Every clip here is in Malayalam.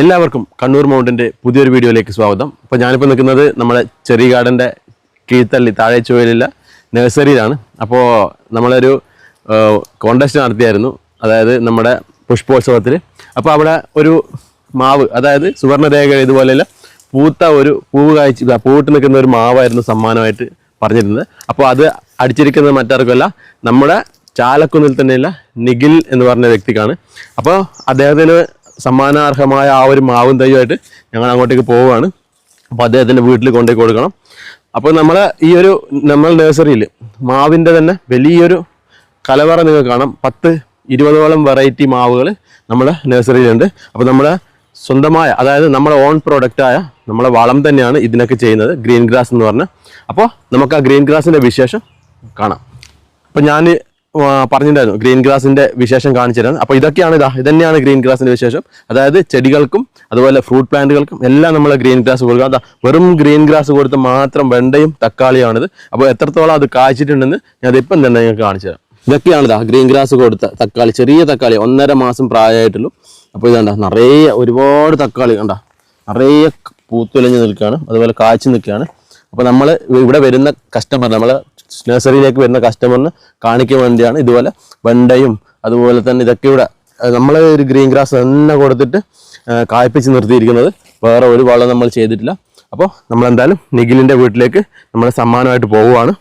എല്ലാവർക്കും കണ്ണൂർ മൗണ്ടിന്റെ പുതിയൊരു വീഡിയോയിലേക്ക് സ്വാഗതം. അപ്പോൾ ഞാനിപ്പോൾ നിൽക്കുന്നത് നമ്മുടെ ചെറിയ ഗാർഡന്റെ കീഴ്ത്തള്ളി താഴെ ചുവയിലുള്ള നഴ്സറിയിലാണ്. അപ്പോൾ നമ്മളൊരു കോണ്ടസ്റ്റ് നടത്തിയായിരുന്നു. അതായത് നമ്മുടെ പുഷ്പോത്സവത്തിൽ അപ്പോൾ അവിടെ ഒരു മാവ് അതായത് സുവർണരേഖ ഇതുപോലെയുള്ള പൂത്ത ഒരു പൂവ് കാഴ്ച പൂവിട്ട് നിൽക്കുന്ന ഒരു മാവായിരുന്നു സമ്മാനമായിട്ട് പറഞ്ഞിരുന്നത്. അപ്പോൾ അത് അടിച്ചിരിക്കുന്നത് മറ്റാർക്കുമല്ല നമ്മുടെ ചാലക്കുന്നിൽ തന്നെയുള്ള നിഖിൽ എന്ന് പറഞ്ഞ വ്യക്തിക്കാണ്. അപ്പോൾ അദ്ദേഹത്തിന് സമ്മാനാർഹമായ ആ ഒരു മാവും തൈയുമായിട്ട് ഞങ്ങൾ അങ്ങോട്ടേക്ക് പോവുകയാണ്. അപ്പോൾ അദ്ദേഹത്തിന്റെ വീട്ടിൽ കൊണ്ടുപോയി കൊടുക്കണം. അപ്പോൾ നമ്മൾ ഈ ഒരു നമ്മൾ നഴ്സറിയിൽ മാവിന്റെ തന്നെ വലിയൊരു കലവറ നിങ്ങൾക്ക് കാണാം. പത്ത് ഇരുപതോളം വെറൈറ്റി മാവുകൾ നമ്മുടെ നഴ്സറിയിലുണ്ട് അപ്പോൾ നമ്മുടെ സ്വന്തമായ അതായത് നമ്മുടെ ഓൺ പ്രോഡക്റ്റായ നമ്മളെ വളം തന്നെയാണ് ഇതിനൊക്കെ ചെയ്യുന്നത് ഗ്രീൻ ഗ്രാസ് എന്ന് പറഞ്ഞ്. അപ്പോൾ നമുക്ക് ആ ഗ്രീൻ ഗ്രാസിന്റെ വിശേഷം കാണാം. അപ്പോൾ ഞാൻ പറഞ്ഞിട്ടുണ്ടായിരുന്നു ഗ്രീൻ ഗ്രാസിന്റെ വിശേഷം കാണിച്ചിരുന്നത്. അപ്പൊ അപ്പോൾ ഇതൊക്കെയാണ് ഇതാ ഇതന്നെയാണ് ഗ്രീൻ ഗ്രാസിന്റെ വിശേഷം. അതായത് ചെടികൾക്കും അതുപോലെ ഫ്രൂട്ട് പ്ലാന്റുകൾക്കും എല്ലാം നമ്മൾ ഗ്രീൻ ഗ്രാസ് കൊടുക്കുക. അതാ വെറും ഗ്രീൻ ഗ്രാസ് കൊടുത്ത് മാത്രം വെണ്ടയും തക്കാളിയാണിത്. അപ്പോൾ എത്രത്തോളം അത് കായ്ച്ചിട്ടുണ്ടെന്ന് ഞാൻ അതിപ്പം തന്നെ നിങ്ങൾക്ക് കാണിച്ചു തരാം. ഇതൊക്കെയാണ് ഇതാ ഗ്രീൻ ഗ്രാസ് കൊടുത്ത തക്കാളി ചെറിയ തക്കാളി ഒന്നര മാസം പ്രായമായിട്ടുള്ളൂ. അപ്പോൾ ഇതാണ്ട നിറയെ ഒരുപാട് തക്കാളി കണ്ട നിറയെ പൂത്തുലഞ്ഞ് നിൽക്കുകയാണ്. അതുപോലെ കാഴ്ച നിൽക്കുകയാണ്. അപ്പോൾ നമ്മൾ ഇവിടെ വരുന്ന കസ്റ്റമർ നമ്മൾ നഴ്സറിയിലേക്ക് വരുന്ന കസ്റ്റമറിന് കാണിക്കാൻ വേണ്ടിയാണ് ഇതുപോലെ വെണ്ടയും അതുപോലെ തന്നെ ഇതൊക്കെ ഇവിടെ നമ്മൾ ഒരു ഗ്രീൻ ഗ്രാസ് തന്നെ കൊടുത്തിട്ട് കായ്പിച്ച് നിർത്തിയിരിക്കുന്നത്. വേറെ ഒരു വളം നമ്മൾ ചെയ്തിട്ടില്ല. അപ്പോൾ നമ്മൾ എന്തായാലും നിഖിലിന്റെ വീട്ടിലേക്ക് നമ്മൾ സമ്മാനമായിട്ട് പോവുകയാണ്.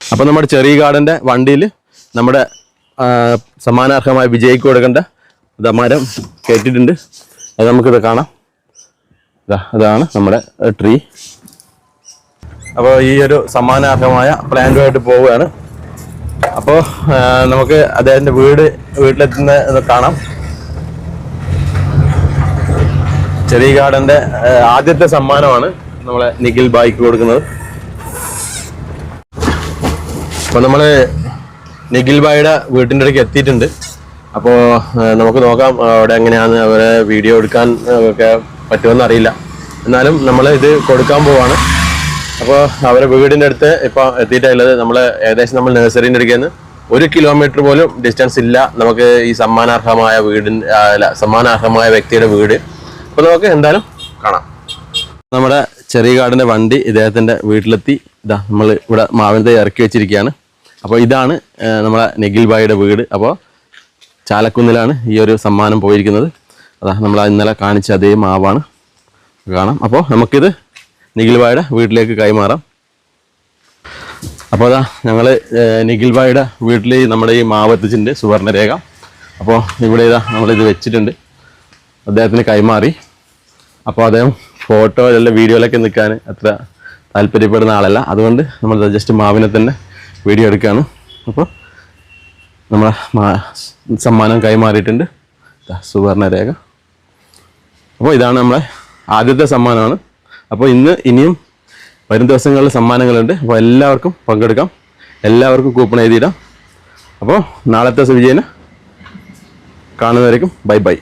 അപ്പോൾ നമ്മുടെ ചെറിയ ഗാർഡന്റെ വണ്ടിയിൽ നമ്മുടെ സമ്മാനാർഹമായ വിജയിക്ക് കൊടുക്കേണ്ട ഇതാ മരം കയറ്റിയിട്ടുണ്ട് അത് നമുക്കിത് കാണാം. അതാണ് നമ്മുടെ ട്രീ. അപ്പോൾ ഈ ഒരു സമ്മാനാർഹമായ പ്ലാന്റുമായിട്ട് പോവുകയാണ്. അപ്പോൾ നമുക്ക് അദ്ദേഹത്തിന്റെ വീട് വീട്ടിലെത്തുന്ന കാണാം. ചെറിയ ഗാർഡന്റെ ആദ്യത്തെ സമ്മാനമാണ് നമ്മളെ നിഖിൽ ബായിക്ക് കൊടുക്കുന്നത്. അപ്പോൾ നമ്മൾ നിഖിൽ ബായിയുടെ വീട്ടിന്റെ അടുക്ക് എത്തിയിട്ടുണ്ട്. അപ്പോൾ നമുക്ക് നോക്കാം അവിടെ എങ്ങനെയാണ് അവരെ വീഡിയോ എടുക്കാൻ ഒക്കെ പറ്റുമെന്ന് അറിയില്ല. എന്നാലും നമ്മൾ ഇത് കൊടുക്കാൻ പോവാണ്. അപ്പോൾ അവരെ വീടിന്റെ അടുത്ത് ഇപ്പോൾ എത്തിയിട്ടുള്ളത് നമ്മൾ ഏകദേശം നമ്മൾ നഴ്സറിന്റെ അടുക്കുന്ന ഒരു കിലോമീറ്റർ പോലും ഡിസ്റ്റൻസ് ഇല്ല. നമുക്ക് ഈ സമ്മാനാർഹമായ വീടിന് അല്ല സമ്മാനാർഹമായ വ്യക്തിയുടെ വീട്. അപ്പോൾ നമുക്ക് എന്തായാലും കാണാം. നമ്മുടെ ചെറിയ കാടിന്റെ വണ്ടി ഇദ്ദേഹത്തിന്റെ വീട്ടിലെത്തി. ഇതാ നമ്മൾ ഇവിടെ മാവിനത്തെ ഇറക്കി വെച്ചിരിക്കുകയാണ്. അപ്പോൾ ഇതാണ് നമ്മുടെ നിഖിൽ ഭായിയുടെ വീട്. അപ്പോൾ ചാലക്കുന്നിലാണ് ഈ ഒരു സമ്മാനം പോയിരിക്കുന്നത്. അതാ നമ്മൾ ഇന്നലെ കാണിച്ച അതേ മാവാണ്. കാണാം. അപ്പോൾ നമുക്കിത് നിഖിൽ ബായുടെ വീട്ടിലേക്ക് കൈമാറാം. അപ്പോൾ അതാ ഞങ്ങൾ നിഖിൽ ബായുടെ വീട്ടിൽ നമ്മുടെ ഈ മാവ് എത്തിച്ചിട്ടുണ്ട് സുവർണരേഖ. അപ്പോൾ ഇവിടെ ഇതാ നമ്മളിത് വെച്ചിട്ടുണ്ട്. അദ്ദേഹത്തിന് കൈമാറി. അപ്പോൾ അദ്ദേഹം ഫോട്ടോ അല്ല വീഡിയോയിലൊക്കെ നിൽക്കാൻ അത്ര താല്പര്യപ്പെടുന്ന ആളല്ല. അതുകൊണ്ട് നമ്മൾ ജസ്റ്റ് മാവിനെ തന്നെ വീഡിയോ എടുക്കുകയാണ് അപ്പോൾ നമ്മളെ സമ്മാനം കൈമാറിയിട്ടുണ്ട്. സുവർണരേഖ. അപ്പോൾ ഇതാണ് നമ്മളെ ആദ്യത്തെ സമ്മാനമാണ്. അപ്പോൾ ഇന്ന് ഇനിയും വരും ദിവസങ്ങളിൽ സമ്മാനങ്ങളുണ്ട്. അപ്പോൾ എല്ലാവർക്കും പങ്കെടുക്കാം. എല്ലാവർക്കും കൂപ്പൺ എഴുതിയിടാം. അപ്പോൾ നാളത്തെ വിജയന് കാണുന്നവരേക്കും ബൈ ബൈ.